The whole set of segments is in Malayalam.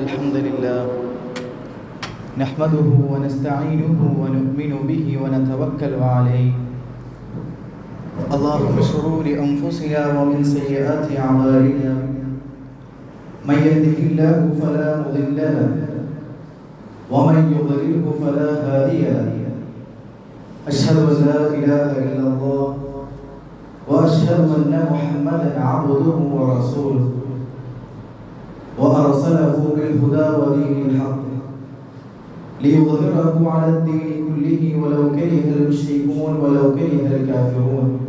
الحمد لله. نحمده ونستعينه ونؤمن به ونتوكل عليه. اللهم شرور أنفسنا ومن سيئات أعمالنا. من يهده الله فلا مضل له. ومن يضلله فلا هادي له. أشهد أن لا إله إلا الله. وأشهد أن محمدا عبده ورسوله. وأرسله بالهدى ودين الحق ليظهره على الدين كله ولو كره المشركون ولو كره الكافرون.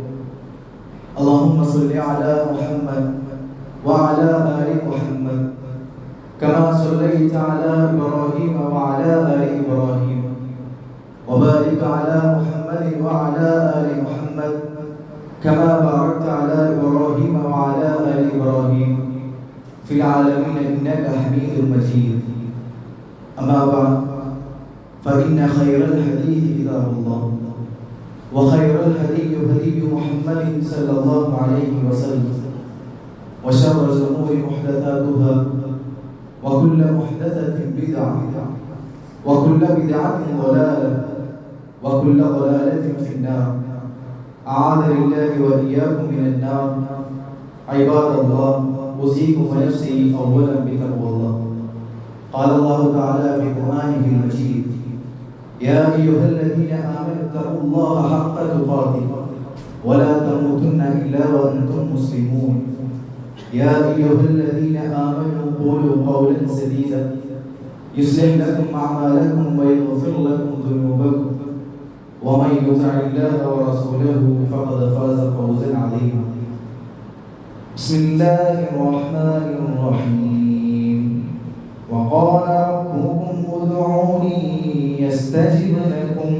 اللهم صل على محمد وعلى آل محمد كما صليت على إبراهيم وعلى آل إبراهيم وبارك على محمد وعلى آل محمد كما باركت على في العالمين إنك حميد مجيد. أما بعد فإن خير الحديث كتاب الله وخير الهدي هدي محمد صلى الله عليه وسلم وشر الأمور محدثاتها وكل محدثة بدعة وكل بدعة ضلالة وكل ضلالة في النار. أعاذني الله وإياكم من النار. عباد الله أوصيكم ونفسي أولا بتقوى الله. قال الله تعالى في قرآنه المجيد يا أيها الذين آمنوا اتقوا الله حق تقاته ولا تموتن إلا وأنتم مسلمون. يا أيها الذين آمنوا قولوا قولا سديدا يصلح لكم أعمالكم ويغفر لكم ذنوبكم. ومن يطع الله ورسوله فقد فاز فوزا عظيما. بسم الله الرحمن الرحيم وقال ربكم ادعوني يستجب لكم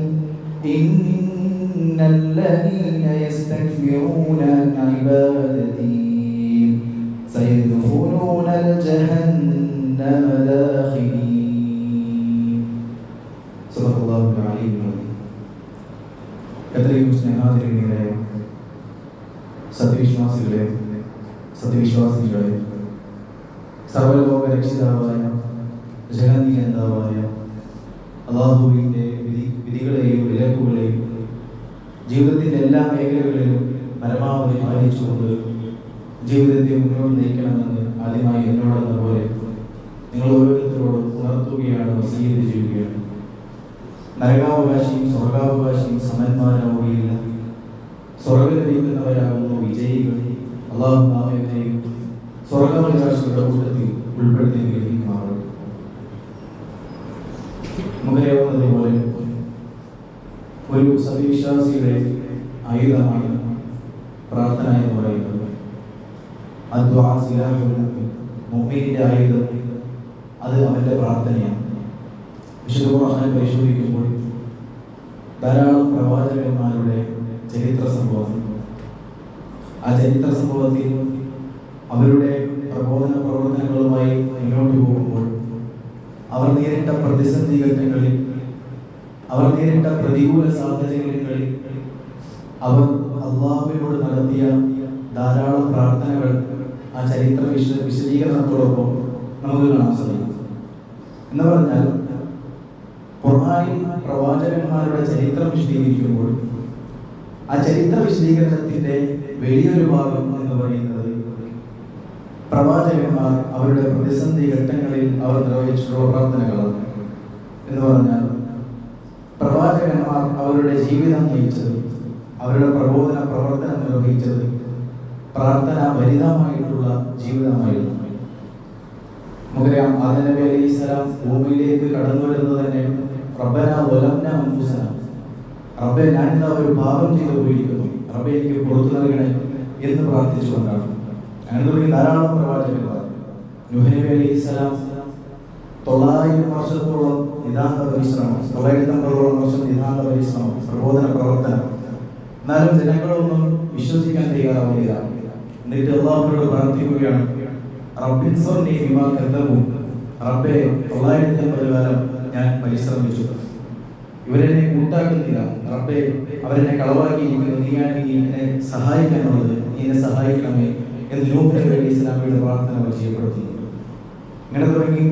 إن الذين يستكبرون عن عبادتي سيدخلون الجهنم داخلين صدق الله العلي العظيم എത്രയും സ്നേഹാതിരികളെ സത്യവിശ്വാസികളെ സത്യവിശ്വാസികളെ സർവലോക രക്ഷിതാവായ ജഗന്നിയന്താവായ അള്ളാഹുവിന്റെ വിധി വിധികളെയും വിലക്കുകളെയും ജീവിതത്തിന്റെ എല്ലാ മേഖലകളിലും പരമാവധി പാലിച്ചുകൊണ്ട് ജീവിതത്തെ മുന്നോട്ട് നയിക്കണമെന്ന് ആദ്യമായി എന്നോടെന്ന പോലെ നിങ്ങൾ ഓരോരുത്തരോടും ഉണർത്തുകയാണ് വസീയത്ത് ചെയ്യുകയാണ്. നരകാവകാശിയും സ്വർഗാവകാശിയും സമന്മാരാവുകയില്ല. സ്വർഗം ലഭിക്കുന്നവരാകുന്നു വിജയികൾ. അള്ളാഹു നാമേനെയും സ്വർഗാവകാശികളുടെ കൂട്ടത്തിൽ ഉൾപ്പെടുത്തി ഗ്രഹിക്കുമാറും നമുക്കറിയാവുന്നത് പോലെ ഒരു സത്യവിശ്വാസിയുടെ ആയുധമാണ് പ്രാർത്ഥന എന്ന് പറയുന്നത്. മുഹമ്മദിന്റെ ആയുധം. അത് അവന്റെ പ്രാർത്ഥനയാണ്. വിശുദ്ധ പരിശോധിക്കുമ്പോൾ ധാരാളം പ്രവാചകന്മാരുടെ ചരിത്ര സംഭവം ആ ചരിത്ര സംഭവത്തിൽ അവരുടെ പ്രബോധന പ്രവർത്തനങ്ങളുമായി മുന്നോട്ട് പോകുമ്പോൾ അവർ നേരിട്ട പ്രതിസന്ധി ഘട്ടങ്ങളിൽ അവർ നേരിട്ട പ്രതികൂല സാഹചര്യങ്ങളിൽ അവർ അള്ളാഹുവിനോട് നടത്തിയ ധാരാളം പ്രാർത്ഥനകൾ ആ ചരിത്ര വിശ വിശദീകരണത്തോടൊപ്പം നമുക്ക് കാണാൻ സാധിക്കും. എന്ന് പറഞ്ഞാൽ ഖുർആാനിൽ പ്രവാചകന്മാരുടെ ചരിത്രം വിശദീകരിക്കുമ്പോൾ ആ ചരിത്ര വിശദീകരണത്തിന്റെ വലിയൊരു ഭാഗം എന്ന് പറയുന്നത് പ്രവാചകന്മാർ അവരുടെ പ്രതിസന്ധി ഘട്ടങ്ങളിൽ അവർ നിർവഹിച്ചിട്ടുള്ള പ്രാർത്ഥനകളാണ് എന്ന് പറഞ്ഞാൽ പ്രവാചകന്മാർ അവരുടെ ജീവിതം നയിച്ചത് അവരുടെ പ്രബോധന പ്രവർത്തനം നിർവഹിച്ചത് പ്രാർത്ഥന ഭരിതമായിട്ടുള്ള ജീവിതമായിരുന്നു. നമുക്കറിയാം ആദം നബി അലൈഹി സ്വലാം ഭൂമിയിലേക്ക് കടന്നു വരുന്നത് തന്നെ റബ്ബന ഒലംന റബ്ബെ ഞാനിതാ ഒരു പാപം ചെയ്തു പോയിരിക്കുന്നു എനിക്ക് പുറത്തു നൽകണേ എന്ന് പ്രാർത്ഥിച്ചുകൊണ്ടാണ്. അങ്ങനെ തുടങ്ങി ധാരാളം പ്രവാചകന്മാർ. നുഹനബി അലി ഇസ്ലാം തൊള്ളായിരം വർഷത്തോളം നിതാന്ത പരിശ്രമം തൊള്ളായിരത്തി അമ്പതോളം വർഷം നിതാന്ത പരിശ്രമം പ്രബോധന പ്രവർത്തനം. എന്നാലും ജനങ്ങളൊന്നും വിശ്വസിക്കാൻ തയ്യാറാവുന്നില്ല. എന്നിട്ട് എല്ലാവരോട് പ്രാർത്ഥിക്കുകയാണ് റബ്ബിൻ സോർനി ഹിമാ കന്ദമു റബ്ബെ തൊള്ളായിരത്തി അമ്പത് കാലം ഞാൻ പരിശ്രമിച്ചു. ഇവരെന്നെ കൂട്ടാക്കുന്നില്ല റബ്ബെ അവരെന്നെ കളവാക്കിയിരിക്കുന്നു നീയാണ് നീ എന്നെ സഹായിക്കാനുള്ളത്. നീ എന്നെ സഹായിക്കണമേ എന്ന് നൂഹ് വേണ്ടി ഇസ്ലാമിയുടെ പ്രാർത്ഥന പരിചയപ്പെടുത്തുന്നുണ്ട് ഇങ്ങനെ തുടങ്ങി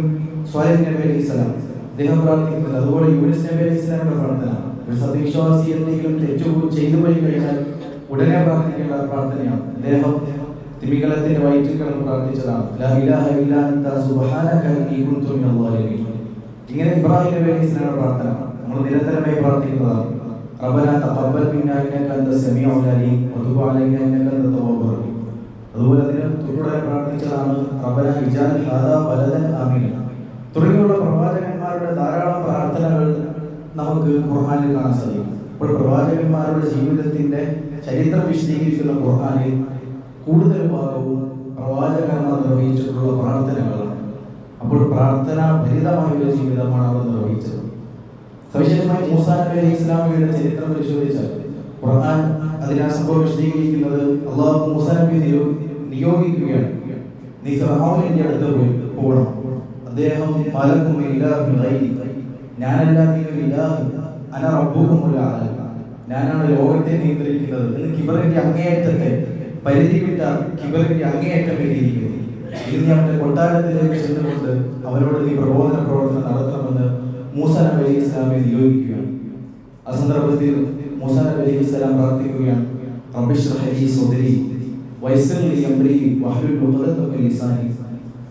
സ്വാലിഹ് നബി സ്വലാം അദ്ദേഹം പ്രാർത്ഥിക്കുന്നത് അതുപോലെ യൂനിസ് നബി സ്വലാമിന്റെ പ്രാർത്ഥന. ഒരു സത്യവിശ്വാസി എന്തെങ്കിലും തെറ്റു ചെയ്തു പോയി കഴിഞ്ഞാൽ ഉടനെ പ്രാർത്ഥിക്കേണ്ട പ്രാർത്ഥനയാണ്. അദ്ദേഹം തിമികളത്തിന്റെ വയറ്റിൽ കിടന്ന് പ്രാർത്ഥിച്ചതാണ്. ഇങ്ങനെ ഇബ്രാഹിം നബി സ്വലാമിന്റെ പ്രാർത്ഥന. നമ്മൾ നിരന്തരമായി പ്രാർത്ഥിക്കുന്നതാണ്. റബ്ബന തഖബ്ബൽ മിന്നാ ഇന്നക അന്ത സമീഉൽ അലീം വതുബ് അലൈനാ ഇന്നക അന്ത അതുപോലെ തന്നെ തുടരെ റബ്ബന ഇജാൽ ഹാദാ ബലദൻ ആമീന തുടങ്ങിയുള്ള പ്രവാചകന്മാരുടെ ധാരാളം പ്രാർത്ഥനകൾ നമുക്ക് ഖുർആനിൽ കാണാൻ സാധിക്കും. അപ്പോൾ പ്രവാചകന്മാരുടെ ജീവിതത്തിന്റെ ചരിത്രം വിശദീകരിക്കുന്ന ഖുർആനിൽ കൂടുതൽ ഭാഗവും പ്രവാചകന്മാർ നിർവഹിച്ചിട്ടുള്ള പ്രാർത്ഥനകളാണ്. അപ്പോൾ പ്രാർത്ഥന ഭരിതമായ ഒരു ജീവിതമാണ് അവർ നിർവഹിച്ചത്. സവിശേഷമായി മൂസാ നബി അലൈഹി ഇസ്ലാമിയുടെ ചരിത്രം പരിശോധിച്ചാൽ ഖുർആൻ അതിനെ സംഭവം വിശദീകരിക്കുന്നത് അള്ളാഹു മൂസാ നബി നിയോഗിക്കുകയാണ്. നീ ഫിർഔനിന്റെ അടുത്ത് പോയി പോകണം. അദ്ദേഹം മലക്കും ഇലാഹു ഗൈരി ഞാനല്ല നീ ഒരു അന റബ്ബുക്കുമുൽ ആലം ഞാനാണ് ലോകത്തെ നിയന്ത്രിക്കുന്നത് എന്ന് കിബറിന്റെ അങ്ങേയറ്റത്തെ പരിധി വിട്ട കിബറിന്റെ അങ്ങേയറ്റം എത്തിയിരിക്കുന്നു ഇനി അവന്റെ കൊട്ടാരത്തിലേക്ക് ചെന്നുകൊണ്ട് അവരോട് നീ പ്രബോധന പ്രവർത്തനം നടത്തണമെന്ന് മൂസ നബി അലൈഹി സ്വലാമെ നിയോഗിക്കുകയാണ്. ആ സന്ദർഭത്തിൽ മൂസ നബി അലൈഹി സ്വലാം പ്രാർത്ഥിക്കുകയാണ് റബ്ബിശ്റഹ് ലി സദ്രി വയസ്സിൽ ലി അംരി വഹ്ലുൽ ഉഖദത മിൻ ലിസാനി.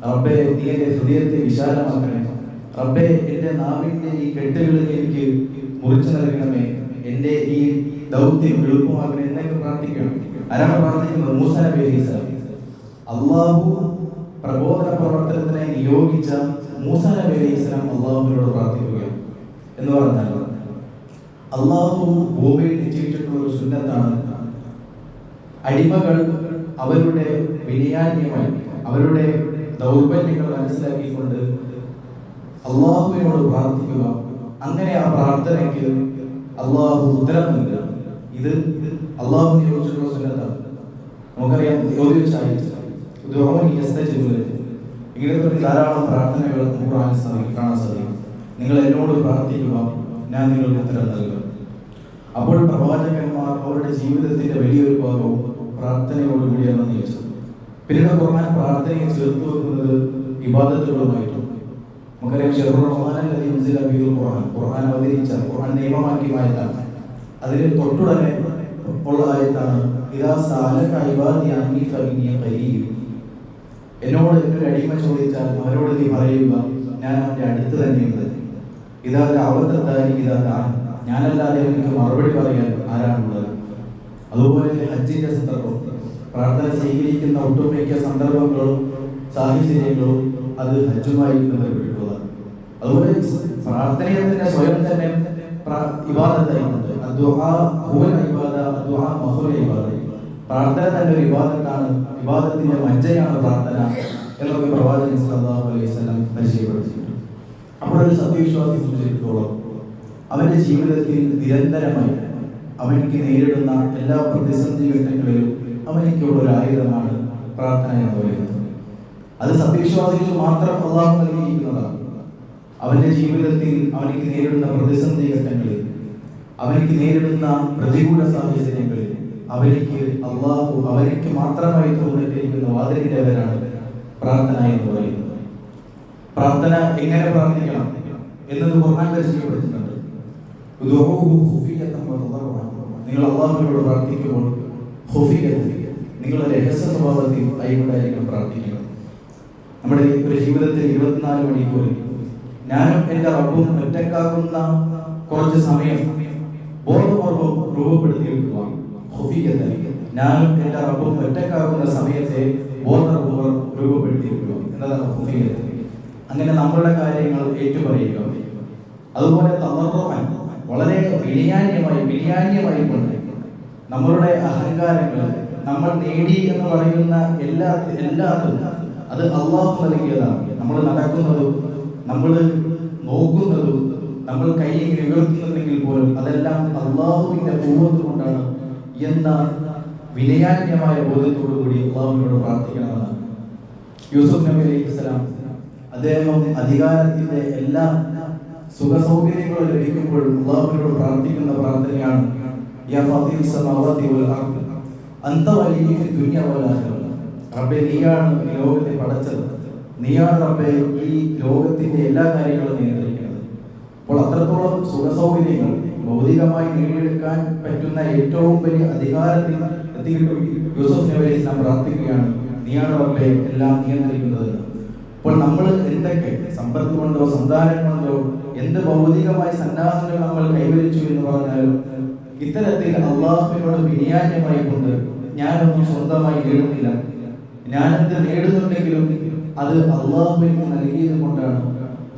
റബ്ബേ റബ്ബേ ഈ എനിക്ക് എന്റെ ഈ ദൗത്യം പ്രാർത്ഥിക്കണം. പ്രാർത്ഥിക്കുന്നത് പ്രബോധന പ്രവർത്തനത്തിനായി നിയോഗിച്ച മൂസ അള്ളാഹുവിനോട് പ്രാർത്ഥിക്കുകയാണ് എന്ന് പറഞ്ഞാൽ അള്ളാഹു ഭൂമിയിൽ നിശ്ചയിച്ചിട്ടുള്ള ഒരു സുന്നത്താണ്. അടിമകൾ അവരുടെ വിനയാന്യമായി അവരുടെ ദൗർബല്യങ്ങൾ മനസ്സിലാക്കിക്കൊണ്ട് അള്ളാഹുവിനോട് പ്രാർത്ഥിക്കുക. അങ്ങനെ ആ പ്രാർത്ഥനയ്ക്ക് അള്ളാഹു ഉത്തരം നൽകുക. ഇത് അള്ളാഹു നിയോഗിച്ചിട്ടുള്ള സുന്നത്താണ്. നമുക്കറിയാം യോജിച്ചായിട്ട് ഇങ്ങനെ തുടങ്ങി ധാരാളം പ്രാർത്ഥനകൾ കാണാൻ സാധിക്കും. നിങ്ങൾ എന്നോട് പ്രാർത്ഥിക്കുക ഞാൻ നിങ്ങൾക്ക് ഉത്തരം നൽകും. അപ്പോൾ പ്രവാചകന്മാർ അവരുടെ ജീവിതത്തിന്റെ വലിയൊരു ഭാഗവും പ്രാർത്ഥനയോടുകൂടിയാണ് നയിച്ചത് പിന്നീട് ഖുർആൻ പ്രാർത്ഥനയെ ചേർത്ത് വെക്കുന്നത് ഇബാദത്തുകളുമായിട്ടും നമുക്കറിയാം ഖുർആൻ. ഖുർആൻ അവതരിച്ച ഖുർആൻ നിയമമാക്കി മാറ്റാണ് അതിൽ തൊട്ടുടനെ ഉള്ള ആയത്താണ് ഇദാ സാലക ഇബാദി അന്നി ഫഇന്നി ഖരീബ്. എന്നോട് എന്നൊരു അടിമ ചോദിച്ചാൽ അവരോട് നീ പറയുക ഞാൻ അവന്റെ അടുത്ത് തന്നെയുണ്ട്. ഇതാ അവത്തത്താരി ഇതാ താൻ. ഞാനല്ലാതെ എനിക്ക് മറുപടി പറയാൻ ആരാണുള്ളത്? അതുപോലെ ഹജ്ജിന്റെ സന്ദർഭം. പ്രാർത്ഥന സ്വീകരിക്കുന്ന ഒട്ടുമിക്ക സന്ദർഭങ്ങളും സാഹചര്യങ്ങളും അത് ഹജ്ജുമായി ബന്ധപ്പെട്ടിട്ടുള്ളതാണ്. അതുപോലെ പ്രാർത്ഥനയെ തന്നെ സ്വയം തന്നെ ഇബാദത്തായിട്ടുണ്ട്. പ്രാർത്ഥന തന്നെ ഒരു ഇബാദത്താണ്. ഇബാദത്തിന്റെ മജ്ജയാണ് പ്രാർത്ഥന എന്നൊക്കെ പ്രവാചകൻ സല്ലല്ലാഹു അലൈഹി വസല്ലം പരിചയപ്പെടുത്തിയിട്ടുണ്ട് അപ്പോൾ ഒരു സത്യവിശ്വാസി സംബന്ധിച്ചിടത്തോളം അവന്റെ ജീവിതത്തിൽ നിരന്തരമായി അവനിക്ക് നേരിടുന്ന എല്ലാ പ്രതിസന്ധി ഘട്ടങ്ങളിലും അവനിക്കുള്ള ഒരു ആയുധമാണ് പ്രാർത്ഥന എന്ന് പറയുന്നത്. അത് സത്യവിശ്വാസികൾക്ക് മാത്രം അള്ളാഹു നൽകിയിരിക്കുന്നതാണ്. അവന്റെ ജീവിതത്തിൽ അവനിക്ക് നേരിടുന്ന പ്രതിസന്ധി ഘട്ടങ്ങളിൽ അവനിക്ക് നേരിടുന്ന പ്രതികൂല സാഹചര്യങ്ങളിൽ അവനിക്ക് അള്ളാഹു അവനിക്ക് മാത്രമായി തോന്നിട്ടിരിക്കുന്ന വാതിലിന്റെവരാണ് പ്രാർത്ഥന എന്ന് പറയുന്നത്. പ്രാർത്ഥന എങ്ങനെ പ്രാർത്ഥിക്കണം എന്നത് ഖുർആൻ വതദറുഅൻ. നിങ്ങൾ അള്ളാഹുവിനോട് പ്രാർത്ഥിക്കുമ്പോൾ നിങ്ങൾ രഹസ്യ സ്വഭാവത്തിൽ കൈകൊണ്ടായിരിക്കണം പ്രാർത്ഥിക്കുന്നത്. നമ്മുടെ ഒരു ജീവിതത്തിൽ ഇരുപത്തിനാല് മണിക്കൂറിൽ ഞാനും എന്റെ റബ്ബും ഒറ്റക്കാക്കുന്ന കുറച്ച് സമയം ബോധപൂർവം രൂപപ്പെടുത്തിയെടുക്കുക ഖുഫിയത്ത് ഞാനും എന്റെ റബ്ബും ഒറ്റക്കാക്കുന്ന സമയത്തെ ബോധപൂർവം രൂപപ്പെടുത്തിയെടുക്കുക എന്നതാണ് ഖുഫിയത്ത്. അങ്ങനെ നമ്മളുടെ കാര്യങ്ങൾ ഏറ്റുപറയുക അതുപോലെ തളർവാൻ വളരെ വിനിയാന്യമായി വിനിയാന്യമായി കൊണ്ട് നമ്മളുടെ അഹങ്കാരങ്ങൾ നമ്മൾ നേടി എന്ന് പറയുന്ന എല്ലാ എല്ലാത്തിനും അത് അള്ളാഹു നൽകിയതാണ്. നമ്മൾ നടക്കുന്നതും നമ്മൾ നോക്കുന്നതും നമ്മൾ കൈ ഇങ്ങനെ ഉയർത്തുന്നുണ്ടെങ്കിൽ പോലും അതെല്ലാം അള്ളാഹുവിന്റെ പൂർവത്ത് കൊണ്ടാണ് എന്ന വിനയാന്യമായ ബോധത്തോടു കൂടി അള്ളാഹുവിനോട് പ്രാർത്ഥിക്കണമെന്ന് യൂസുഫ് നബി അലൈഹി സ്വലാം അദ്ദേഹം അധികാരത്തിന്റെ എല്ലാ സുഖ സൗകര്യങ്ങളും ലഭിക്കുമ്പോൾ അള്ളാഹുവിനോട് പ്രാർത്ഥിക്കുന്ന പ്രാർത്ഥനയാണ് യാ റബ്ബേ നീയാണ് ഈ ലോകത്തെ പടച്ചത്. നീയാണ് റബ്ബെ ഈ ലോകത്തിന്റെ എല്ലാ കാര്യങ്ങളും നിയന്ത്രിക്കുന്നത്. അപ്പോൾ അത്രത്തോളം സുഖസൗകര്യങ്ങൾ ഭൗതികമായി നേടിയെടുക്കാൻ പറ്റുന്ന ഏറ്റവും വലിയ അധികാരത്തിൽ എത്തിയിട്ടും യൂസഫ് നബി പ്രാർത്ഥിക്കുകയാണ് നീയാണ് റബ്ബെ എല്ലാം നിയന്ത്രിക്കുന്നത് അപ്പോൾ നമ്മൾ എന്തൊക്കെ സമ്പത്ത് കൊണ്ടോ സന്താനം കൊണ്ടോ എന്ത് ഭൗതികമായ സന്നാഹങ്ങൾ നമ്മൾ കൈവരിച്ചു എന്ന് പറഞ്ഞാലും ഇത്തരത്തിൽ അള്ളാഹുവിനോട് വിനിയാന്യമായി കൊണ്ട് ഞാനൊന്നും സ്വന്തമായി നേടുന്നില്ല. ഞാനെന്ത് നേടുന്നുണ്ടെങ്കിലും അത് അള്ളാഹുവിന് നൽകിയത് കൊണ്ടാണ്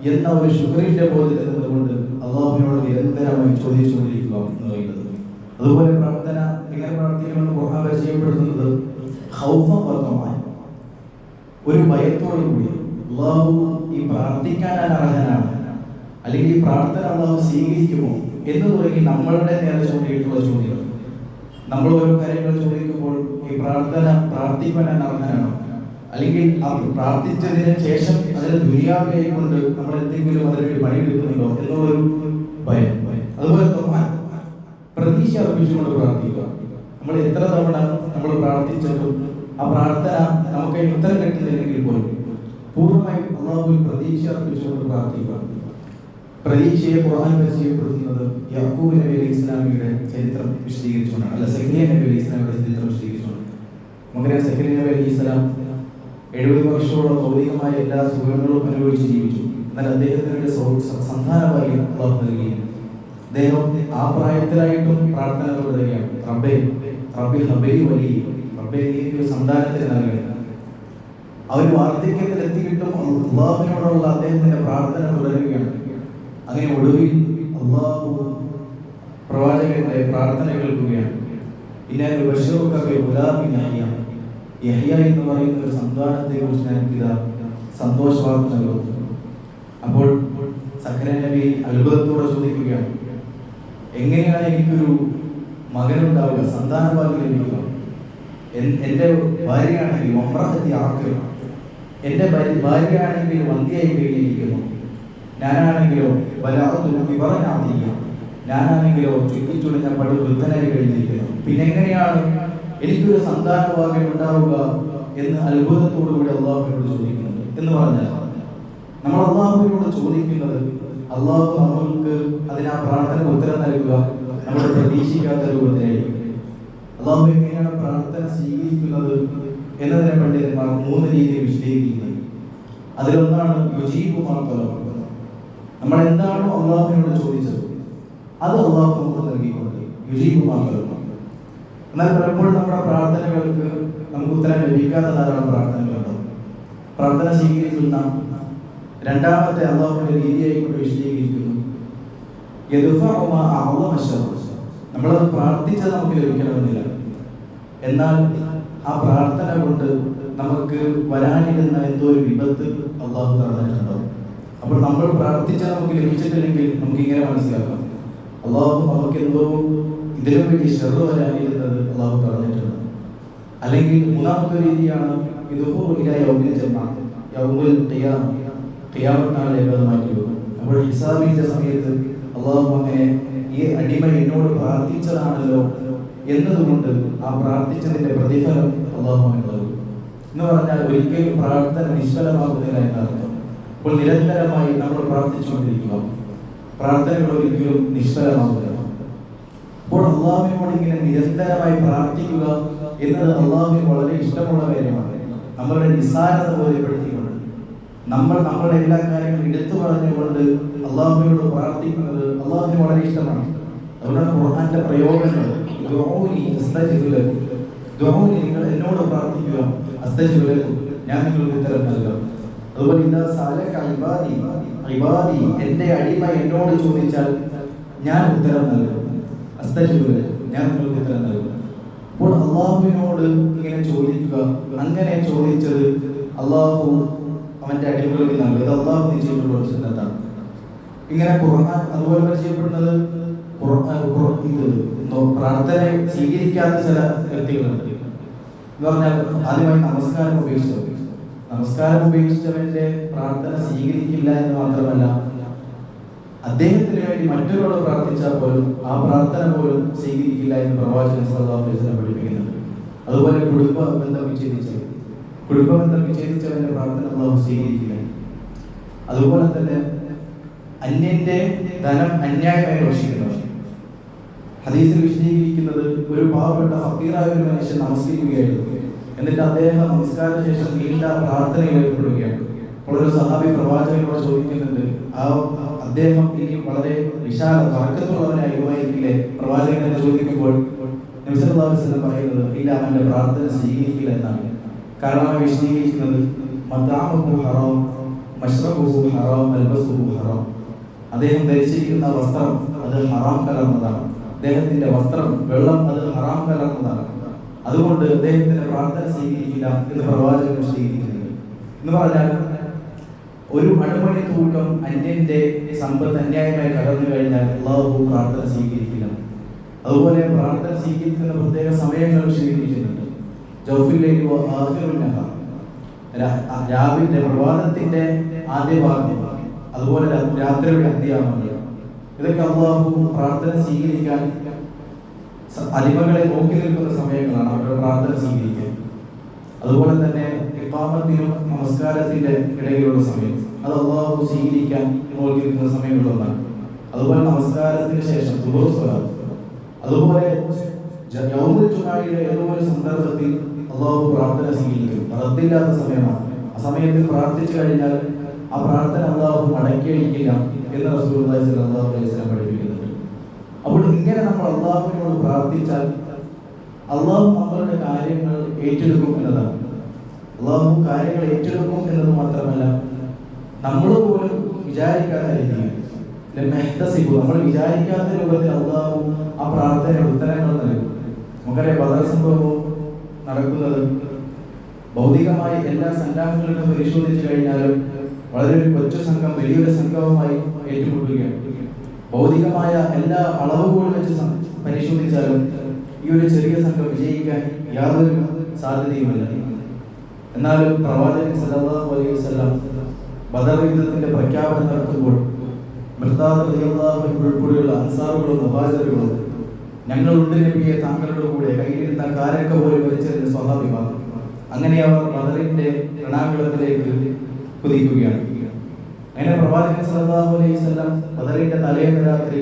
എന്ന ഒരു ഷുഗറിന്റെ ബോധ്യത്തിൽ നിന്നുകൊണ്ട് അള്ളാഹുവിനോട് നിരന്തരമായി ചോദിച്ചുകൊണ്ടിരിക്കുക അതുപോലെ പ്രാർത്ഥന എങ്ങനെ പ്രാർത്ഥിക്കണമെന്ന് ഖുർആൻ ഖൗഫൻ വർത്തമാൻ ഒരു ഭയത്തോടു കൂടി അള്ളാഹു ഈ പ്രാർത്ഥിക്കാൻ അർഹനാണ്. അല്ലെങ്കിൽ ഈ പ്രാർത്ഥന അള്ളാഹു സ്വീകരിക്കുമോ എന്ന് തുടങ്ങി നമ്മളുടെ നേരെ ചൂണ്ടിയിട്ടുള്ള ചോദ്യം നമ്മൾ ഓരോ കാര്യങ്ങൾ ചോദിക്കുമ്പോൾ ഈ പ്രാർത്ഥന പ്രാർത്ഥിക്കാൻ അർഹനാണോ? അല്ലെങ്കിൽ ആ പ്രാർത്ഥിച്ചതിന് ശേഷം അതിന് ദുര്യാവിയായി കൊണ്ട് നമ്മൾ എന്തെങ്കിലും അതിനുവേണ്ടി പണിയെടുക്കുന്നുണ്ടോ എന്നുള്ളൊരു ഭയം. അതുപോലെ തൊമാൻ പ്രതീക്ഷ അർപ്പിച്ചുകൊണ്ട് പ്രാർത്ഥിക്കുക. നമ്മൾ എത്ര തവണ നമ്മൾ പ്രാർത്ഥിച്ചാലും ആ പ്രാർത്ഥന നമുക്ക് ഉത്തരം കിട്ടുന്നില്ലെങ്കിൽ പോലും പൂർണമായും അള്ളാഹുവിൽ പ്രതീക്ഷ അർപ്പിച്ചുകൊണ്ട് പ്രാർത്ഥിക്കുക. പ്രതീക്ഷയെ ഖുർആൻ പരിചയപ്പെടുത്തുന്നത് യാക്കൂബ് നബി അലൈഹി ഇസ്ലാമിയുടെ ചരിത്രം വിശദീകരിച്ചുകൊണ്ടാണ്. അല്ല സക്രിയ നബി അലൈഹി ഇസ്ലാമിയുടെ ചരിത്രം വിശദീകരിച്ചുകൊണ്ട് മകനെ സക്രിയ നബി അലൈഹി ഇസ്ലാം എഴുപത് വർഷത്തോളം ഭൗതികമായ എല്ലാ സുഖങ്ങളും അനുഭവിച്ച് ജീവിച്ചു. എന്നാൽ അദ്ദേഹത്തിന്റെ സന്താനമായി അള്ളാഹു നൽകി അദ്ദേഹം ആ പ്രായത്തിലായിട്ടും പ്രാർത്ഥനകൾ തുടരുകയാണ്. റബ്ബേ റബ്ബിൽ റബ്ബേ വലിയ റബ്ബേ സന്താനത്തിന് നൽകണം അവർ വാർദ്ധക്യത്തിൽ എത്തിയിട്ടും അള്ളാഹുവിനോടുള്ള അദ്ദേഹത്തിന്റെ പ്രാർത്ഥന തുടരുകയാണ്. അങ്ങനെ ഒടുവിൽ അള്ളാഹു പ്രവാചകന്റെ പ്രാർത്ഥന കേൾക്കുകയാണ്. പിന്നെ ബഷീറുക്കൊക്കെ ഗുലാബി യഹ്യ എന്ന് പറയുന്ന ഒരു സന്താനത്തെ കുറിച്ച് ഞങ്ങൾക്ക് സന്തോഷവാർത്ത നൽകുന്നു. അപ്പോൾ നബി അത്ഭുതത്തോടെ ചോദിക്കുകയാണ് എങ്ങനെയാണ് എനിക്കൊരു മകനുണ്ടാവുക? സന്താനഭാഗ്യം ലഭിക്കുക എൻ- എന്റെ ഭാര്യയാണെങ്കിൽ ഒമ്രാഹത്തി ആക്കുക എന്റെ ഭാര്യയാണെങ്കിൽ വന്ധ്യയായി കഴിഞ്ഞിരിക്കുന്നു. ഞാനാണെങ്കിലോ പറഞ്ഞാത്തില്ല ഞാനാണെങ്കിലോ ചുറ്റിച്ചുളിഞ്ഞ പടു വൃദ്ധനായി കഴിഞ്ഞിരിക്കുന്നു. പിന്നെ എങ്ങനെയാണ് എനിക്കൊരു സന്താന ഭാഗ്യം ഉണ്ടാവുക എന്ന് അത്ഭുതത്തോടു കൂടി അള്ളാഹുവിനോട് ചോദിക്കുന്നത്? എന്ന് പറഞ്ഞാൽ നമ്മൾ അള്ളാഹുവിനോട് ചോദിക്കുന്നത് അള്ളാഹു നമ്മൾക്ക് അതിനാ പ്രാർത്ഥന ഉത്തരം നൽകുക നമ്മൾ പ്രതീക്ഷിക്കാത്ത രൂപത്തിലായിരിക്കും. അള്ളാഹു എങ്ങനെയാണ് പ്രാർത്ഥന സ്വീകരിക്കുന്നത് എന്നതിനെ പണ്ഡിതന്മാർ മൂന്ന് രീതിയിൽ വിശദീകരിക്കുന്നത്. അതിലൊന്നാണ് യുജീബുമാർത്തലം നമ്മൾ എന്താണോ അള്ളാഹുവിനോട് ചോദിച്ചത് അത് അള്ളാഹു നമുക്ക് നൽകിക്കൊണ്ട് യുജീബുമാർത്തലം എന്നാൽ പലപ്പോഴും നമ്മുടെ പ്രാർത്ഥനകൾക്ക് നമുക്ക് ഉത്തരം ലഭിക്കാത്ത ധാരാളം പ്രാർത്ഥനകളുണ്ടാവും പ്രാർത്ഥന സ്വീകരിക്കുന്ന രണ്ടാമത്തെ അള്ളാഹുവിന്റെ രീതിയായി കൊണ്ട് വിശദീകരിക്കുന്നു. നമ്മളത് പ്രാർത്ഥിച്ചത് നമുക്ക് ലഭിക്കണമെന്നില്ല. എന്നാൽ ആ പ്രാർത്ഥന കൊണ്ട് നമുക്ക് വരാനിരുന്ന എന്തോ ഒരു വിപത്ത് അള്ളാഹു തന്നിട്ടുണ്ടാവും അപ്പോൾ നമ്മൾ പ്രാർത്ഥിച്ചാൽ നമുക്ക് ലഭിച്ചിട്ടില്ലെങ്കിൽ നമുക്ക് ഇങ്ങനെ മനസ്സിലാക്കാം. അള്ളാഹു നമുക്ക് എന്തോ ഇതിനു വേണ്ടി ശ്രദ്ധ വരാനിരുന്നത് അള്ളാഹു തന്നിട്ടുണ്ട്. അല്ലെങ്കിൽ മൂന്നാമത്തെ രീതിയാണ് ഇതുപോ അപ്പോൾ സമയത്ത് അള്ളാഹു അങ്ങനെ ഈ അടിമ എന്നോട് പ്രാർത്ഥിച്ചതാണല്ലോ എന്നതുകൊണ്ട് ആ പ്രാർത്ഥിച്ചതിന്റെ പ്രതിഫലം അള്ളാഹു അവന് നൽകും. എന്ന് പറഞ്ഞാൽ ഒരിക്കലും പ്രാർത്ഥന നിഷ്ഫലമാകുന്നില്ല എന്നർത്ഥം. അപ്പോൾ നിരന്തരമായി നമ്മൾ പ്രാർത്ഥിച്ചുകൊണ്ടിരിക്കുക. പ്രാർത്ഥനകൾ ഒരിക്കലും നിഷ്ഫലമാകുന്നില്ല അപ്പോൾ അള്ളാഹുവിനോട് ഇങ്ങനെ നിരന്തരമായി പ്രാർത്ഥിക്കുക എന്നത് അള്ളാഹുവിന് വളരെ ഇഷ്ടമുള്ള കാര്യമാണ്. നമ്മളുടെ നിസ്സാരത ബോധ്യപ്പെടുത്തിക്കൊണ്ട്. നമ്മൾ നമ്മളുടെ എല്ലാ കാര്യങ്ങളും എടുത്തു പറഞ്ഞുകൊണ്ട് അള്ളാഹുവിനോട് പ്രാർത്ഥിക്കുന്നത് അള്ളാഹുവിന് വളരെ ഇഷ്ടമാണ്. അതുകൊണ്ടാണ് ഖുർആന്റെ പ്രയോഗങ്ങൾ. നിങ്ങൾ എന്നോട് പ്രാർത്ഥിക്കുക. ഞാൻ നിങ്ങൾക്ക് ഉത്തരം നൽകാം. അതുപോലെ ഇതാ സാലക ഇബാദി ഇബാദി എന്റെ അടിമ എന്നോട് ചോദിച്ചാൽ ഞാൻ ഉത്തരം നൽകും. അസ്തജിബ് ഞാൻ നിങ്ങൾക്ക് ഉത്തരം നൽകും. അപ്പോൾ അള്ളാഹുവിനോട് ഇങ്ങനെ ചോദിക്കുക. അങ്ങനെ ചോദിച്ചത് അള്ളാഹു അവന്റെ അടിമകൾക്ക് നൽകും. ഇത് അള്ളാഹു ഒരു ഇങ്ങനെ ഖുർആൻ അതുപോലെ പരിചയപ്പെടുന്നത് ഇത് പ്രാർത്ഥന സ്വീകരിക്കാത്ത ചില വ്യക്തികളുണ്ട്. എന്ന് പറഞ്ഞാൽ ആദ്യമായി നമസ്കാരം ഉപേക്ഷിച്ചവർ. നമസ്കാരം ഉപേക്ഷിച്ചവന്റെ പ്രാർത്ഥന സ്വീകരിക്കില്ല എന്ന് മാത്രമല്ല അദ്ദേഹത്തിന് വേണ്ടി മറ്റൊരാൾ പ്രാർത്ഥിച്ചാൽ പോലും ആ പ്രാർത്ഥന പോലും സ്വീകരിക്കില്ല എന്ന് പ്രവാചകൻ വസല്ലം പഠിപ്പിക്കുന്നുണ്ട്. അതുപോലെ കുടുംബ ബന്ധം വിച്ഛേദിച്ചവർ കുടുംബ ബന്ധം വിച്ഛേദിച്ചവന്റെ പ്രാർത്ഥന അള്ളാഹു സ്വീകരിക്കില്ല. അതുപോലെ തന്നെ അന്യന്റെ ധനം അന്യായമായി ഭക്ഷിക്കുന്നവർ ഹദീസിൽ വിശദീകരിക്കുന്നത് ഒരു പാവപ്പെട്ട ഫക്കീറായ ഒരു മനുഷ്യൻ നമസ്കരിക്കുകയായിരുന്നു. എന്നിട്ട് അദ്ദേഹം നമസ്കാര ശേഷം നീണ്ട പ്രാർത്ഥനയിൽ ഏർപ്പെടുകയാണ്. അപ്പോൾ ഒരു സഹാബി പ്രവാചകനോട് ചോദിക്കുന്നുണ്ട് ആ അദ്ദേഹം ഇനി വളരെ വിശാല വർക്കത്തുള്ളവനായിരിക്കില്ലേ പ്രവാചകൻ എന്ന് ചോദിക്കുമ്പോൾ പറയുന്നത് ഇല്ല അവന്റെ പ്രാർത്ഥന സ്വീകരിക്കില്ല എന്നാണ്. കാരണം വിശദീകരിക്കുന്നത് മതാമുഹു ഹറാം മഷ്റബുഹു ഹറാം അൽബസുഹു ഹറാം. അദ്ദേഹം ധരിച്ചിരിക്കുന്ന വസ്ത്രം അത് ഹറാം കലർന്നതാണ്. അദ്ദേഹത്തിന്റെ വസ്ത്രം വെള്ളം അത് ഹറാം കലർന്നതാണ് അതുകൊണ്ട് അദ്ദേഹത്തിന്റെ പ്രാർത്ഥന സ്വീകരിക്കില്ല എന്ന് പ്രവാചകൻ സ്വീകരിക്കുന്നത് എന്ന് പറഞ്ഞാൽ ഒരു അണുമണി തൂക്കം അന്യന്റെ സമ്പത്ത് അന്യായമായി കടന്നു കഴിഞ്ഞാൽ അള്ളാഹു പ്രാർത്ഥന സ്വീകരിക്കില്ല. അതുപോലെ പ്രാർത്ഥന സ്വീകരിക്കുന്ന പ്രത്യേക സമയങ്ങൾ സ്വീകരിക്കുന്നുണ്ട്. ജോഫിലേക്ക് രാവിലെ പ്രഭാതത്തിന്റെ ആദ്യ ഭാഗം അതുപോലെ രാത്രിയുടെ അന്ത്യാമങ്ങൾ ഇതൊക്കെ അള്ളാഹു പ്രാർത്ഥന സ്വീകരിക്കാൻ അടിമകളെ നോക്കി നിൽക്കുന്ന സമയങ്ങളാണ് അവരുടെ പ്രാർത്ഥന സ്വീകരിക്കാൻ. അതുപോലെ തന്നെ ഇപ്പാമത്തിനും നമസ്കാരത്തിന്റെ ഇടയിലുള്ള സമയം. അത് അള്ളാഹു സ്വീകരിക്കാൻ നോക്കി നിൽക്കുന്ന സമയങ്ങളൊന്നാണ് അതുപോലെ നമസ്കാരത്തിന് ശേഷം അതുപോലെ യൗമുൽ ഏതോ ഒരു സന്ദർഭത്തിൽ അള്ളാഹു പ്രാർത്ഥന സ്വീകരിക്കും. റദ്ദില്ലാത്ത സമയമാണ്. ആ സമയത്തിൽ പ്രാർത്ഥിച്ചു കഴിഞ്ഞാൽ ആ പ്രാർത്ഥന അള്ളാഹു മടക്കിയടിക്കില്ല എന്ന് റസൂൽ അള്ളാഹു അലൈഹി വസല്ലം പഠിപ്പിക്കുന്നുണ്ട്. അപ്പോൾ ഇങ്ങനെ നമ്മൾ അള്ളാഹുവിനോട് പ്രാർത്ഥിച്ചാൽ അള്ളാഹു നമ്മളുടെ കാര്യങ്ങൾ ഏറ്റെടുക്കും എന്നതാണ്. അള്ളാഹു കാര്യങ്ങൾ ഏറ്റെടുക്കും എന്നത് മാത്രമല്ല നമ്മൾ പോലും വിചാരിക്കാത്ത രീതിയിൽ നമ്മൾ വിചാരിക്കാത്ത രൂപത്തിൽ അള്ളാഹു ആ പ്രാർത്ഥന ഉത്തരങ്ങൾ നൽകും. നമുക്കറിയാം ബദൽ സംഭവവും നടക്കുന്നത് ഭൗതികമായി എല്ലാ സന്നാഹങ്ങളും പരിശോധിച്ചു കഴിഞ്ഞാലും വളരെ ഒരു കൊച്ചു സംഘം വലിയൊരു സംഘവുമായി ഏറ്റുമുട്ടുകയാണ്. ഭൗതികമായ എല്ലാ അളവുകളും വെച്ച് പരിശോധിച്ചാലും ഈ ഒരു ചെറിയ സംഘം വിജയിക്കാൻ യാതൊരു സാധ്യതയുമില്ല. എന്നാലും പ്രവാചകൻ സല്ലല്ലാഹു അലൈഹി വസല്ലം ബദർ യുദ്ധത്തിന്റെ പ്രഖ്യാപനം നടത്തുമ്പോൾ ഉൾപ്പെടെയുള്ള അൻസാറുകളും മുഹാജറുകളും ഞങ്ങൾ നബിയെ താങ്കളുടെ കൂടെ കയ്യിലിരുന്ന കാരക്ക പോലെ വലിച്ചെറിഞ്ഞ സ്വാഭാവികമാണ് അങ്ങനെ അവർ ബദറിന്റെ രണാകുളത്തിലേക്ക് കുതിക്കുകയാണ് അങ്ങനെ പ്രവാചകൻ സല്ലല്ലാഹു അലൈഹി വസല്ലം ബദറിന്റെ തലേന്ന് രാത്രി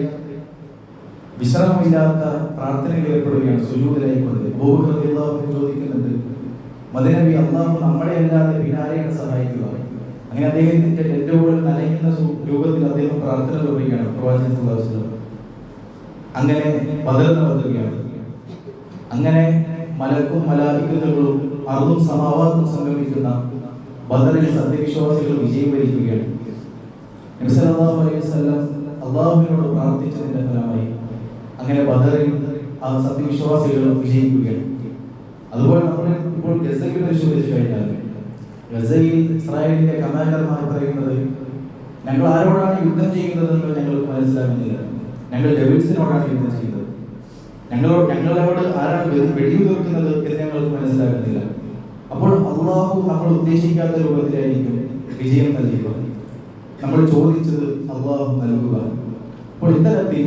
വിശ്രമമില്ലാത്ത പ്രാർത്ഥനയിൽ ഏർപ്പെടുകയാണ്. സുജൂദിലായിക്കൊണ്ട് ചോദിക്കുന്നുണ്ട് മദനബി അള്ളാഹു നമ്മളെ അല്ലാതെ പിന്നാരെയാണ് സഹായിക്കുക? അങ്ങനെ അദ്ദേഹത്തിന്റെ ഡെഡോട് നനയുന്ന രൂപത്തിൽ അദ്ദേഹം പ്രാർത്ഥന തുടരുകയാണ് പ്രവാചകൻ സല്ലല്ലാഹു അങ്ങനെ ബദർ നടത്തുകയാണ് അങ്ങനെ മലക്കും മലാലിക്കുകളും അറുതും സമാവാദവും സംഗമിക്കുന്ന ബദറിൽ സത്യവിശ്വാസികൾ വിജയം വരിക്കുകയാണ് അള്ളാഹുവിനോട് പ്രാർത്ഥിച്ചതിന്റെ ഫലമായി അങ്ങനെ ബദറിൽ ആ സത്യവിശ്വാസികൾ വിജയിക്കുകയാണ്. അതുപോലെ നമ്മൾ ഇപ്പോൾ ഗസയിൽ പരിശോധിച്ചു കഴിഞ്ഞാൽ ഗസയിൽ ഇസ്രായേലിന്റെ കമാൻഡർമാർ പറയുന്നത് ഞങ്ങൾ ആരോടാണ് യുദ്ധം ചെയ്യുന്നതെന്ന് ഞങ്ങൾക്ക് മനസ്സിലാകുന്നില്ല. ഞങ്ങൾ ഡെവിൽസിനോടാണ് യുദ്ധം ചെയ്യുന്നത്. ഞങ്ങളോട് ഞങ്ങളോട് ആരാണ് വെടിയുതിർക്കുന്നത് എന്ന് ഞങ്ങൾക്ക് മനസ്സിലാകുന്നില്ല. അപ്പോൾ അള്ളാഹു നമ്മൾ ഉദ്ദേശിക്കാത്ത രൂപത്തിലായിരിക്കും വിജയം നൽകുക. നമ്മൾ ചോദിച്ചത് അള്ളാഹു നൽകുക. അപ്പോൾ ഇത്തരത്തിൽ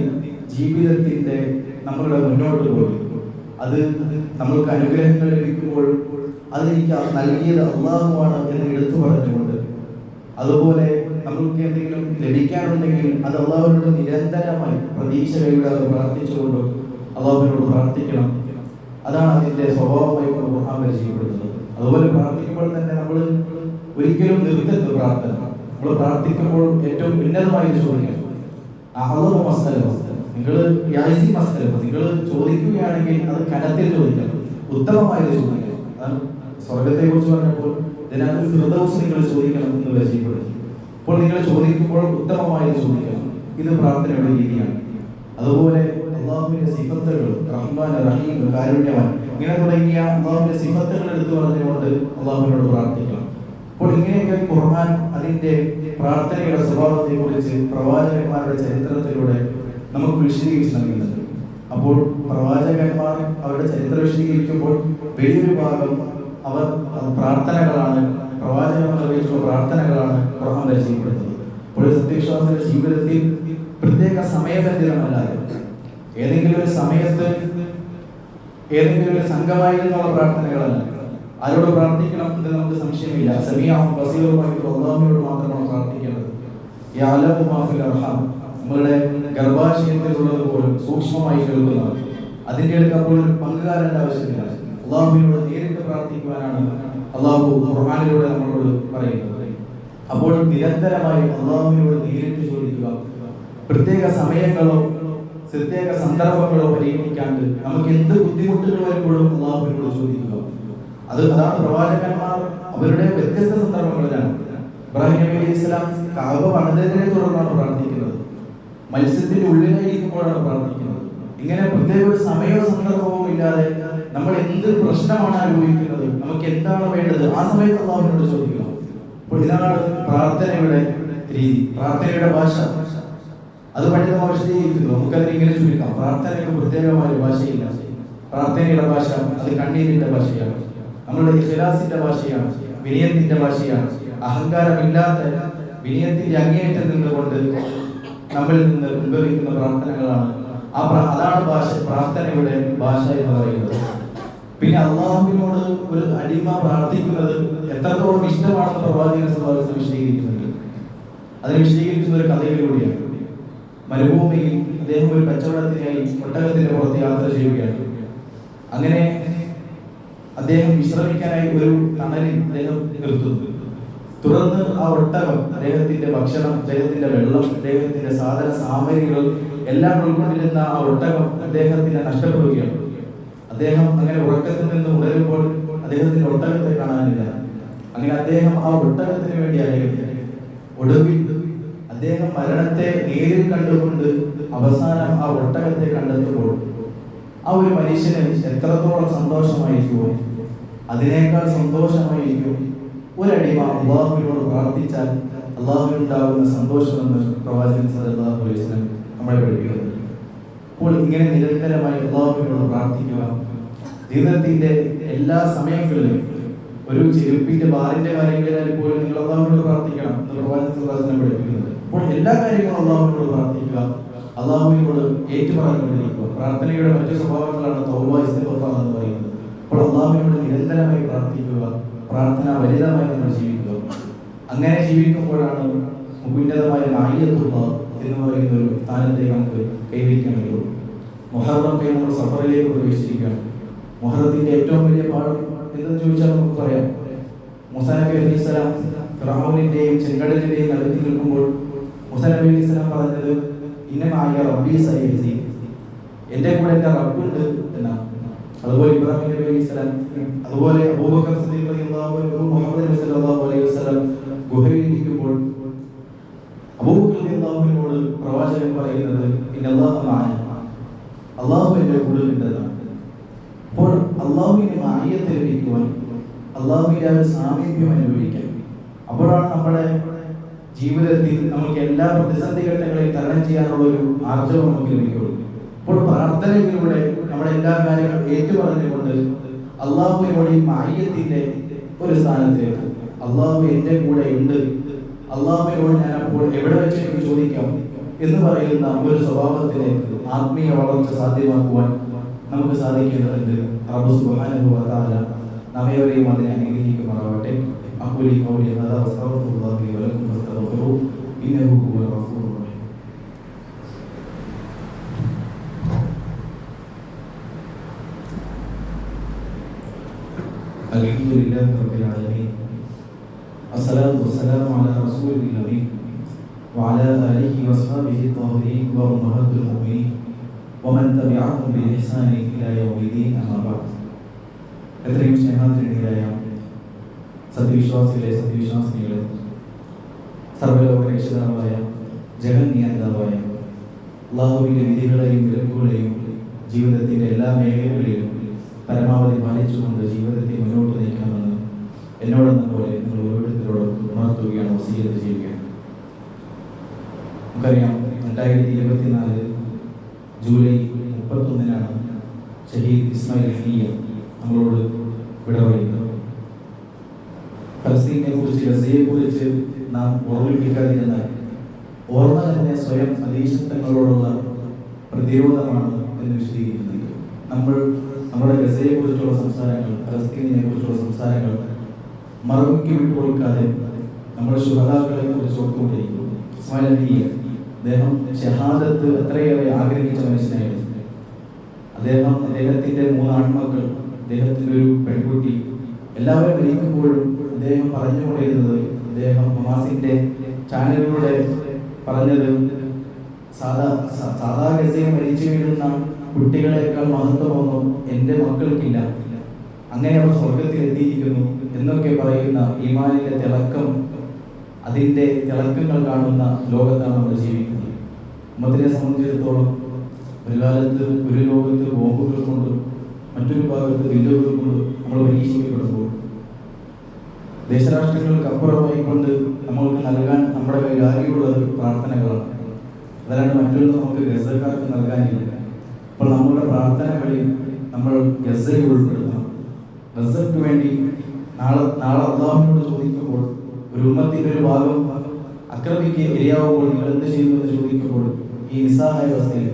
ജീവിതത്തിന്റെ നമ്മളുടെ മുന്നോട്ട് പോയി. അത് നമ്മൾക്ക് അനുഗ്രഹങ്ങൾ ലഭിക്കുമ്പോൾ അത് എനിക്ക് നൽകിയത് അള്ളാഹുവാണ് എന്ന് എടുത്തു പറഞ്ഞുകൊണ്ട്. അതുപോലെ നമ്മൾക്ക് എന്തെങ്കിലും ലഭിക്കാനുണ്ടെങ്കിൽ അത് അള്ളാഹുവിനോട് നിരന്തരമായി പ്രതീക്ഷ കൈവിടാതെ പ്രാർത്ഥിച്ചുകൊണ്ട് അള്ളാഹുവിനോട് പ്രാർത്ഥിക്കണം. അതാണ് അതിന്റെ സ്വഭാവമായി ഖുർആൻ പരിചയപ്പെടുന്നത്. അതുപോലെ പ്രാർത്ഥിക്കുമ്പോൾ തന്നെ നമ്മൾ ഒരിക്കലും നിർത്തരുത് പ്രാർത്ഥന. നമ്മൾ പ്രാർത്ഥിക്കുമ്പോൾ ഏറ്റവും ഉന്നതമായി ചോദിക്കണം അഹ്ലു മസ്തരം നിങ്ങൾ യാസി മസ്തരം നിങ്ങൾ ചോദിക്കുകയാണെങ്കിൽ അത് കനത്തിൽ ചോദിക്കണം ഉത്തമമായി ചോദിക്കണം സ്വർഗത്തെ കുറിച്ച് പറഞ്ഞപ്പോൾ ഇതിനകത്ത് നിങ്ങൾ ചോദിക്കണം എന്ന് പരിചയപ്പെടുന്നു അപ്പോൾ നിങ്ങൾ ചോദിക്കുമ്പോൾ ഉത്തമമായി ചോദിക്കണം ഇത് പ്രാർത്ഥനയുടെ രീതിയാണ്. അതുപോലെ അള്ളാഹുവിന്റെ സിഫത്തുകൾ റഹ്മാൻ റഹീം കാരുണ്യവാൻ. ഇങ്ങനെ തുടങ്ങിയ അള്ളാഹുവിന്റെ സിഫത്തുകൾ എടുത്തു പറഞ്ഞുകൊണ്ട് അള്ളാഹുവിനോട് പ്രാർത്ഥിക്കണം. അപ്പോൾ ഇങ്ങനെയൊക്കെ ഖുർആൻ അതിന്റെ പ്രാർത്ഥനയുടെ സ്വഭാവത്തെ കുറിച്ച് പ്രവാചകന്മാരുടെ ചരിത്രത്തിലൂടെ നമുക്ക് വിശദീകരിച്ച് നൽകുന്നുണ്ട്. അപ്പോൾ പ്രവാചകന്മാർ അവരുടെ ചരിത്രം വിശദീകരിക്കുമ്പോൾ വലിയൊരു ഭാഗം അവർ പ്രാർത്ഥനകളാണ് പ്രവാചകന്മാർ പ്രാർത്ഥനകളാണ് ഖുർആൻ രചിക്കപ്പെടുന്നത് അപ്പോൾ സത്യവിശ്വാസിയുടെ ജീവിതത്തിൽ പ്രത്യേക സമയബന്ധിതമല്ലാതെ ഏതെങ്കിലും ഒരു സമയത്ത് ഏതെങ്കിലും ഒരു സംഘമായിരുന്നുള്ള പ്രാർത്ഥനകളല്ല. ആരോട് പ്രാർത്ഥിക്കണം എന്ന് നമുക്ക് സംശയമില്ല. സമീഅം ബസീറുമായിട്ട് അള്ളാഹുവിനോട് മാത്രമാണ് പ്രാർത്ഥിക്കേണ്ടത്. നമ്മളുടെ ഗർഭാശയത്തിലുള്ളത് പോലും സൂക്ഷ്മമായി കേൾക്കുന്നവർ അതിന്റെ അടുത്ത് അപ്പോൾ ഒരു പങ്കുകാരന്റെ ആവശ്യമില്ല. അള്ളാഹുവിനോട് നേരിട്ട് പ്രാർത്ഥിക്കുവാനാണ് അള്ളാഹു ഖുർഹാനിലൂടെ നമ്മളോട് പറയുന്നത്. അപ്പോൾ നിരന്തരമായി അള്ളാഹുവിനോട് നേരിട്ട് ചോദിക്കുക. പ്രത്യേക സമയങ്ങളോ പ്രത്യേക സന്ദർഭങ്ങളോ പരിഗണിക്കാണ്ട് നമുക്ക് എന്ത് ബുദ്ധിമുട്ടുകൾ വരുമ്പോഴും അള്ളാഹുവിനോട് ചോദിക്കുക അത് അതാണ് പ്രവാചകന്മാർ അവരുടെ വ്യത്യസ്ത സന്ദർഭങ്ങളിലാണ്. ഇബ്രാഹിം നബി അലൈഹി ഇസ്ലാം കാബ പണിതതിനെ തുടർന്നാണ് പ്രാർത്ഥിക്കുന്നത്. മത്സ്യത്തിന്റെ ഉള്ളിലായിരിക്കുമ്പോഴാണ് പ്രാർത്ഥിക്കുന്നത്. ഇങ്ങനെ പ്രത്യേക ഒരു സമയവും സന്ദർഭവും ഇല്ലാതെ നമ്മൾ എന്ത് പ്രശ്നമാണ് അനുഭവിക്കുന്നത് നമുക്ക് എന്താണ് വേണ്ടത് ആ സമയത്ത് അള്ളാഹുവിനോട് ചോദിക്കുക അപ്പോൾ ഇതാണ് പ്രാർത്ഥനയുടെ രീതി. പ്രാർത്ഥനയുടെ ഭാഷ അത് പണ്ഡിതമാർ വിശദീകരിക്കുന്നു നമുക്കതിനെ ഇങ്ങനെ ചുരുക്കാം. പ്രാർത്ഥനയ്ക്ക് പ്രത്യേകമായ ഭാഷയില്ല. പ്രാർത്ഥനയുടെ ഭാഷ അത് കണ്ണീരിന്റെ ഭാഷയാണ്. നമ്മളുടെ ഇഖ്ലാസിന്റെ ഭാഷയാണ്. വിനയത്തിന്റെ ഭാഷയാണ്. അഹങ്കാരമില്ലാത്ത വിനയത്തിന്റെ അങ്ങേയറ്റം നിന്നുകൊണ്ട് നമ്മളിൽ നിന്ന് ഉത്ഭവിക്കുന്ന പ്രാർത്ഥനകളാണ്. ആ അതാണ് ഭാഷ പ്രാർത്ഥനയുടെ ഭാഷ എന്ന് പറയുന്നത്. പിന്നെ അള്ളാഹുവിനോട് ഒരു അടിമ പ്രാർത്ഥിക്കുന്നത് എത്രത്തോളം ഇഷ്ടമാണെന്ന് പ്രവാചകൻ വിശദീകരിക്കുന്നുണ്ട്. അതിനെ വിശദീകരിക്കുന്ന ഒരു കഥയിലൂടെയാണ്. മരുഭൂമിയിൽ അദ്ദേഹം ഒരു കച്ചവടത്തിനായി ഒട്ടകത്തിന്റെ പുറത്ത് യാത്ര ചെയ്യുകയാണ്. അങ്ങനെ അദ്ദേഹം വിശ്രമിക്കാനായി ഒരു തണലിൽ അദ്ദേഹം നിർത്തുന്നു. തുടർന്ന് ആ ഒട്ടകം അദ്ദേഹത്തിന്റെ ഭക്ഷണം അദ്ദേഹത്തിന്റെ വെള്ളം അദ്ദേഹത്തിന്റെ സാധന സാമഗ്രികൾ എല്ലാം ഉൾക്കൊണ്ടിരുന്ന ആ ഒട്ടകം അദ്ദേഹത്തിന് നഷ്ടപ്പെടുകയാണ്. അദ്ദേഹം അങ്ങനെ ഉറക്കത്തിൽ നിന്ന് ഉണരുമ്പോൾ അദ്ദേഹത്തിന്റെ ഒട്ടകത്തെ കാണാനില്ല. അങ്ങനെ അദ്ദേഹം ആ ഒട്ടകത്തിന് വേണ്ടി അലയുകയാണ് ഒടുവിൽ അദ്ദേഹം മരണത്തെ നേരിൽ കണ്ടുകൊണ്ട് അവസാനം ആ ഒട്ടകത്തെ കണ്ടെത്തുമ്പോൾ ആ ഒരു മനുഷ്യന് എത്രത്തോളം സന്തോഷമായിരിക്കുമോ? അതിനേക്കാൾ സന്തോഷമായിരിക്കും ഒരടിമ അള്ളാഹുവിനോട് പ്രാർത്ഥിച്ചാൽ അള്ളാഹുവിനുണ്ടാകുന്ന സന്തോഷമെന്ന് പ്രവാചകൻ സല്ലല്ലാഹു അലൈഹി വസല്ലം നമ്മളെ പഠിക്കുന്നത് അപ്പോൾ ഇങ്ങനെ നിരന്തരമായി അള്ളാഹുവിനോട് പ്രാർത്ഥിക്കുക. ജീവിതത്തിന്റെ എല്ലാ സമയങ്ങളിലും ഒരു ചെരുപ്പിന്റെ ബാറിന്റെ കാര്യങ്ങളിൽ പോലും നിങ്ങൾ അള്ളാഹുവിനോട് പ്രാർത്ഥിക്കണം എന്ന് പ്രവാചകൻ അലൈഹി പഠിപ്പിക്കുന്നത് അപ്പോൾ എല്ലാ കാര്യങ്ങളും അള്ളാഹുവിനോട് പ്രാർത്ഥിക്കുക. അള്ളാഹുവിനോട് ഏറ്റുപറഞ്ഞുകൊണ്ടിരിക്കുക പ്രാർത്ഥനയുടെ മറ്റു സ്വഭാവങ്ങളാണ് തൗബ എന്ന് പറയുന്നത്. അപ്പോൾ അള്ളാഹുവിനോട് നിരന്തരമായി പ്രാർത്ഥിക്കുക പ്രാർത്ഥന വലുതമായി നമ്മൾ ജീവിക്കുക. അങ്ങനെ ജീവിക്കുമ്പോഴാണ് ഉന്നതമായ നായികത്വം എന്ന് പറയുന്ന ഒരു സ്ഥാനത്തെ നമുക്ക് കൈവരിക്കാൻ പറ്റുള്ളൂ. മൊഹറം കൈ നമ്മൾ സഫറിലേക്ക് പ്രവേശിച്ചിരിക്കുകയാണ്. മൊഹറത്തിന്റെ ഏറ്റവും വലിയ പാഠം എന്തെന്ന് ചോദിച്ചാൽ നമുക്ക് പറയാം. മുസാനബി അലൈഹി സ്വലാം ഫിറഔനിന്റെയും ചെങ്കടലിന്റെയും നടത്തി നിൽക്കുമ്പോൾ മുസാ നബി അലൈഹി സ്വലാം പറഞ്ഞത് ഇന്നമായ റബ്ബി സയ്യിദി എന്റെ കൂടെ എന്റെ റബ്ബുണ്ട് എന്നാണ്. അതുപോലെ ഇബ്രാഹിം നബി അലൈഹി സ്വലാം അതുപോലെ അബൂബക്കർ സിദ്ദീഖ് റളിയല്ലാഹു അൻഹു മുഹമ്മദ് നബി സല്ലല്ലാഹു അലൈഹി വസല്ലം ഗുഹയിൽ ഇരിക്കുമ്പോൾ അബൂബക്കർ റളിയല്ലാഹു അൻഹുവോട് പ്രവാചകൻ പറയുന്നത് ഇന്നല്ലാഹു മഅന അള്ളാഹു എന്റെ കൂടെ ഉണ്ടെന്നാണ്. അപ്പോൾ അള്ളാഹുവിന്റെ മായത്തെ ലഭിക്കുവാൻ അള്ളാഹുവിന്റെ ആ ഒരു സാമീപ്യം അനുഭവിക്കാൻ അപ്പോഴാണ് നമ്മുടെ ജീവിതത്തിൽ നമുക്ക് എല്ലാ പ്രതിസന്ധി ഘട്ടങ്ങളെയും തരണം ചെയ്യാനുള്ള ഒരു ആർജവം നമുക്ക് ലഭിക്കുള്ളൂ. അപ്പോൾ പ്രാർത്ഥനയിലൂടെ നമ്മുടെ എല്ലാ കാര്യങ്ങളും ഏറ്റുപറഞ്ഞുകൊണ്ട് അള്ളാഹുവിനോട് ഈ മായത്തിന്റെ ഒരു സ്ഥാനത്തേക്ക്. അള്ളാഹു എന്റെ കൂടെ ഉണ്ട്. അള്ളാഹുവിനോട് ഞാൻ അപ്പോൾ എവിടെ വെച്ച് എനിക്ക് ചോദിക്കാം എന്ന് പറയുന്ന ഒരു സ്വഭാവത്തിലേക്ക് ആത്മീയ വളർച്ച സാധ്യമാക്കുവാൻ നമുക്ക് സാധിക്കേണ്ടതുണ്ട്. റബ്ബ് സുബ്ഹാനഹു അതിനെ അനുഗ്രഹിക്കുമാറാവട്ടെ. അഖൂലി ഈ ഹദാ വസ്തഗ്ഫിറുല്ലാഹി لله رب العالمين الصلاة والسلام على رسول الأمين وعلى آله وأصحابه الطاهرين وأمهات المؤمنين ومن تبعهم بإحسان إلى يوم الدين أما بعد എത്രയും സ്നേഹാതിരണികളായ സത്യവിശ്വാസികളെ സത്യവിശ്വാസിനികളെ സർവലോക രക്ഷിതാവായ ജഗൻ നിയന്താവായ അള്ളാഹുവിൻ്റെ വിധികളെയും വിലക്കുകളെയും ജീവിതത്തിൻ്റെ എല്ലാ മേഖലകളിലും പരമാവധി പാലിച്ചുകൊണ്ട് ജീവിതത്തെ മുന്നോട്ട് നയിക്കണമെന്ന് എന്നോടെന്ന പോലെ നിങ്ങൾ ഓരോരുത്തരോടും ഉണർത്തുകയാണ് വസീയത്ത് ചെയ്യുകയാണ്. നമുക്കറിയാം രണ്ടായിരത്തി ഇരുപത്തിനാല് ജൂലൈ മുപ്പത്തൊന്നിനാണ് ഷഹീദ് ഇസ്മായിൽ ഹനിയ നമ്മളോട് വിട പറയുന്നത്. ഫലസ്തീനെ കുറിച്ച് ഗസയെ കുറിച്ച് നാം ഓർമ്മിപ്പിക്കാതിരുന്നാൽ ഓർമ്മ തന്നെ സ്വയം അതീശങ്ങളോടുള്ള പ്രതിരോധമാണ് എന്ന് വിശദീകരിക്കുന്നുണ്ട് നമ്മൾ നമ്മുടെ ഗസയെ കുറിച്ചുള്ള സംസാരങ്ങൾ ഫലസ്തീനിനെ കുറിച്ചുള്ള സംസാരങ്ങൾ മറുപടി വിട്ടുകൊടുക്കാതെ നമ്മുടെ ശുഭതാക്കളെ കുറിച്ച് ഓർത്തുകൊണ്ടിരിക്കും ഷഹാദത്ത് അത്രയേറെ ആഗ്രഹിച്ച മനുഷ്യനായിരുന്നു. അദ്ദേഹം അദ്ദേഹത്തിന്റെ മൂന്ന് ആൺമക്കൾ അദ്ദേഹത്തിന്റെ ഒരു പെൺകുട്ടി. എല്ലാവരും വിളിക്കുമ്പോഴും അദ്ദേഹം പറഞ്ഞുകൊണ്ടിരുന്നത് അദ്ദേഹം ഹമാസിന്റെ ചാനലിലൂടെ പറഞ്ഞത് സാധാ സാധാ ഗസയെ മരിച്ചു വീഴുന്ന കുട്ടികളെക്കാൾ മഹത്വമൊന്നും എന്റെ മക്കൾക്കില്ല. അങ്ങനെ അവർ സ്വർഗത്തിൽ എത്തിയിരിക്കുന്നു എന്നൊക്കെ പറയുന്ന ഈമാനിന്റെ തിളക്കം അതിന്റെ തിളക്കങ്ങൾ കാണുന്ന ലോകത്താണ് നമ്മൾ ജീവിക്കുന്നത്. ഉമ്മത്തിനെ സംബന്ധിച്ചിടത്തോളം ഒരു കാലത്ത് ഒരു ലോകത്ത് ബോംബുകൾ കൊണ്ട് മറ്റൊരു ഭാഗത്ത് വില്ലുകൾ കൊണ്ട് നമ്മൾ പരീക്ഷിക്കപ്പെടുമ്പോൾ ദേശരാഷ്ട്രങ്ങൾക്കപ്പുറമായി കൊണ്ട് നമ്മൾക്ക് നൽകാൻ നമ്മുടെ കയ്യിൽ ആകെയുള്ളത് പ്രാർത്ഥനകളാണ്. അതല്ലാണ്ട് മറ്റൊന്നും നമുക്ക് ഗസക്കാർക്ക് നൽകാനില്ല അപ്പോൾ നമ്മുടെ പ്രാർത്ഥനകളിൽ നമ്മൾ ഗസയെ ഉൾപ്പെടുത്തണം. ഗസയ്ക്ക് വേണ്ടി നാളെ നാളെ അള്ളാഹുവിനോട് ചോദിക്കുമ്പോൾ ഒരു ഉമ്മത്തിന്റെ ഒരു ഭാഗം അക്രമിക്ക് ഇരയാവുമ്പോൾ നിങ്ങൾ എന്ത് ചെയ്യുമെന്ന് ചോദിക്കുമ്പോൾ ഈ നിസ്സഹായ അവസ്ഥയിൽ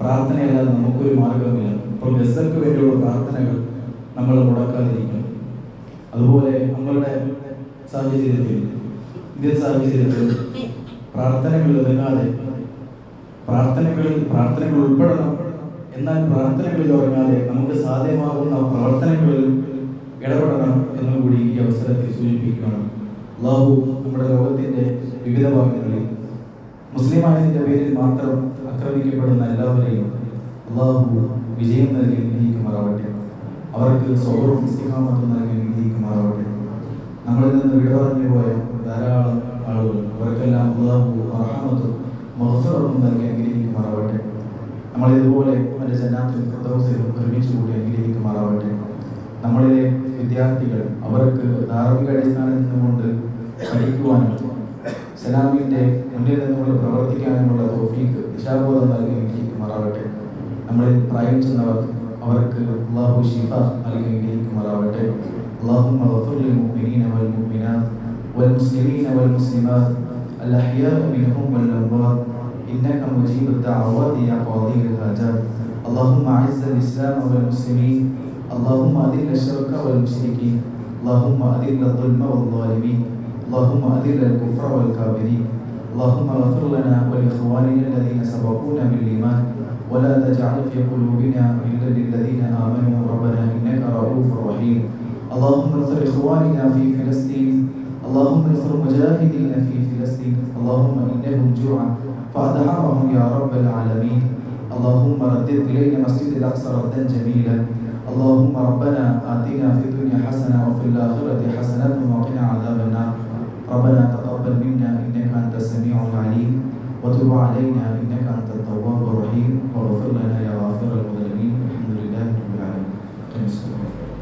പ്രാർത്ഥനയല്ലാതെ നമുക്കൊരു മാർഗമില്ല അപ്പോൾ ഗസക്ക് വേണ്ടിയുള്ള പ്രാർത്ഥനകൾ നമ്മൾ മുടക്കാതിരിക്കണം. അതുപോലെ നമ്മളുടെ സാഹചര്യത്തിൽ ഇന്ത്യൻ സാഹചര്യത്തിൽ പ്രാർത്ഥനകൾ ഒതുങ്ങാതെ പ്രാർത്ഥനകളിൽ പ്രാർത്ഥനകൾ ഉൾപ്പെടണം. എന്നാൽ പ്രാർത്ഥനകളിൽ ഉറങ്ങാതെ നമുക്ക് സാധ്യമാകുന്ന പ്രവർത്തനങ്ങളിൽ ഇടപെടണം എന്നും കൂടി ഈ അവസരത്തിൽ സൂചിപ്പിക്കുകയാണ്. അള്ളാഹു നമ്മുടെ ലോകത്തിന്റെ വിവിധ ഭാഗങ്ങളിൽ മുസ്ലിമായതിന്റെ പേരിൽ മാത്രം ആക്രമിക്കപ്പെടുന്ന എല്ലാവരെയും അള്ളാഹു വിജയം നൽകി അനുഗ്രഹിക്കുമാറാവട്ടെ അവർക്ക് സ്വതവും ഇസ്തിഹാമത്തും നൽകി അനുഗ്രഹിക്കുമാറാവട്ടെ നമ്മളിൽ നിന്ന് വിട പറഞ്ഞു പോയ ധാരാളം ആളുകൾ അവർക്കെല്ലാം അള്ളാഹു അർഹമത്തും മഹസറും നൽകി അനുഗ്രഹിക്കുമാറാവട്ടെ. നമ്മൾ ഇതുപോലെ അവൻ്റെ ജന്നാത്തിൽ ഫിർദൗസിലും ഒരുമിച്ച് കൂടി അനുഗ്രഹിക്കുമാറാവട്ടെ നമ്മളിലെ വിദ്യാർത്ഥികൾ അവർക്ക് ധാർമ്മിക അടിസ്ഥാനത്തിൽ നിന്നുകൊണ്ട് പഠിക്കുവാനും സലാമിൻ്റെ മുന്നിൽ നിന്നുകൊണ്ട് പ്രവർത്തിക്കാനുമുള്ള തോഫീക്ക് ദിശാബോധം നൽകി അനുഗ്രഹിക്കുമാറാവട്ടെ നമ്മളിൽ പ്രായം ചെന്നവർ അവർക്ക് അള്ളാഹു ഷിഫ നൽകി അനുഗ്രഹിക്കുമാറാവട്ടെ اللهم اغفر للمؤمنين والمؤمنات والمسلمين والمسلمات الأحياء منهم والأموات إنك مجيب الدعوات يا قاضي الحاجات اللهم أعز الإسلام والمسلمين. اللهم أذل الشرك والمشركين. اللهم أذل الظلم والظالمين. اللهم أذل الكفر والكافرين. اللهم اغفر لنا ولإخواننا الذين سبقونا بالإيمان. ولا تجعل في قلوبنا غلا للذين آمنوا. ربنا إنك رؤوف رحيم. اللهم انصر إخواننا في فلسطين. اللهم انصر مجاهدين في فلسطين. اللهم إنهم جوعا فأدعمهم يا رب العالمين. اللهم ردد إلينا مسجد الأقصى ردا جميلا. اللهم ربنا آتنا في الدنيا حسنة وفي الآخرة حسنة وقنا عذاب النار. ربنا تقبل منا إنك أنت السميع العليم. وتب علينا إنك أنت التواب الرحيم. واغفر لنا